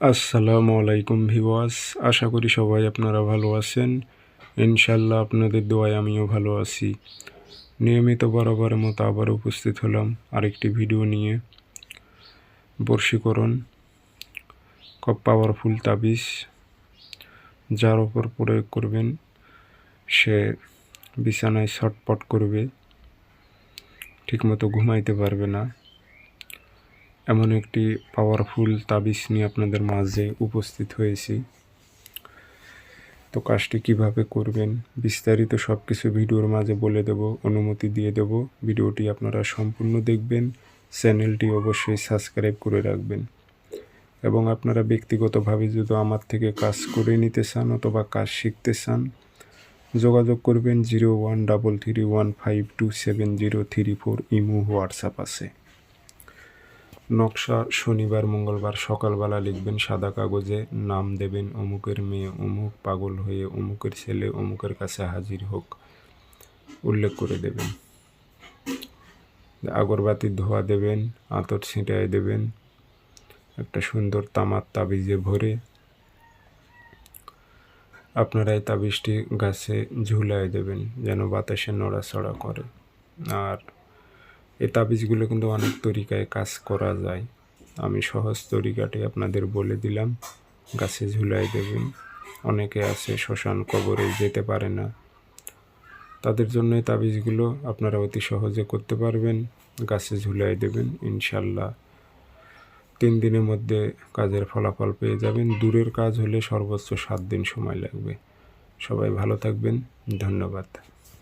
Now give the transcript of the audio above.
আসসালামু আলাইকুম ভিওয়াস আশা করি সবাই আপনারা ভালো আছেন। ইনশাল্লাহ আপনাদের দোয়ায় আমিও ভালো আছি। নিয়মিত বরাবরের মতো আবার উপস্থিত হলাম আরেকটি ভিডিও নিয়ে। বর্ষীকরণ কপ পাওয়ারফুল তাবিজ, যার ওপর প্রয়োগ করবেন। সে বিছানায় ছটপট করবে, ঠিকমতো ঘুমাইতে পারবে না। এমন একটি পাওয়ারফুল তাবিজ নিয়ে আপনাদের মাঝে উপস্থিত হয়েছি। তো কাজটি কীভাবে করবেন, বিস্তারিত সব কিছু ভিডিওর মাঝে বলে দেব, অনুমতি দিয়ে দেব। ভিডিওটি আপনারা সম্পূর্ণ দেখবেন, চ্যানেলটি অবশ্যই সাবস্ক্রাইব করে রাখবেন। এবং আপনারা ব্যক্তিগতভাবে যদি আমার থেকে কাজ করে নিতে চান অথবা কাজ শিখতে চান, যোগাযোগ করবেন zero one double three one five two seven zero three four imo WhatsApp আছে। নকশা শনিবার, মঙ্গলবার সকালবেলা লিখবেন সাদা কাগজে, নাম দেবেন অমুকের মেয়ে অমুক, পাগল হয়ে অমুকের ছেলে অমুকের কাছে হাজির হোক, উল্লেখ করে দেবেন। আগরবাতির ধোয়া দেবেন, আতর ছিটায় দেবেন, একটা সুন্দর তামার তাবিজে ভরে আপনারা এই তাবিজটি গাছে ঝুলায় দেবেন যেন বাতাসে নড়াচড়া করে। আর এই তাবিজগুলো কিন্তু অনেক তরিকায় কাজ করা যায়। আমি সহজ তরিকাটি আপনাদের বলে দিলাম। গাছে ঝুলাই দেবেন। অনেকে আছে শ্মশান কবরে যেতে পারে না। তাদের জন্য এই তাবিজগুলো আপনারা অতি সহজে করতে পারবেন। গাছে ঝুলাই দেবেন, ইনশাল্লাহ। তিন দিনের মধ্যে কাজের ফলাফল পেয়ে যাবেন। দূরের কাজ হলে সর্বোচ্চ সাত দিন সময় লাগবে। সবাই ভালো থাকবেন। ধন্যবাদ।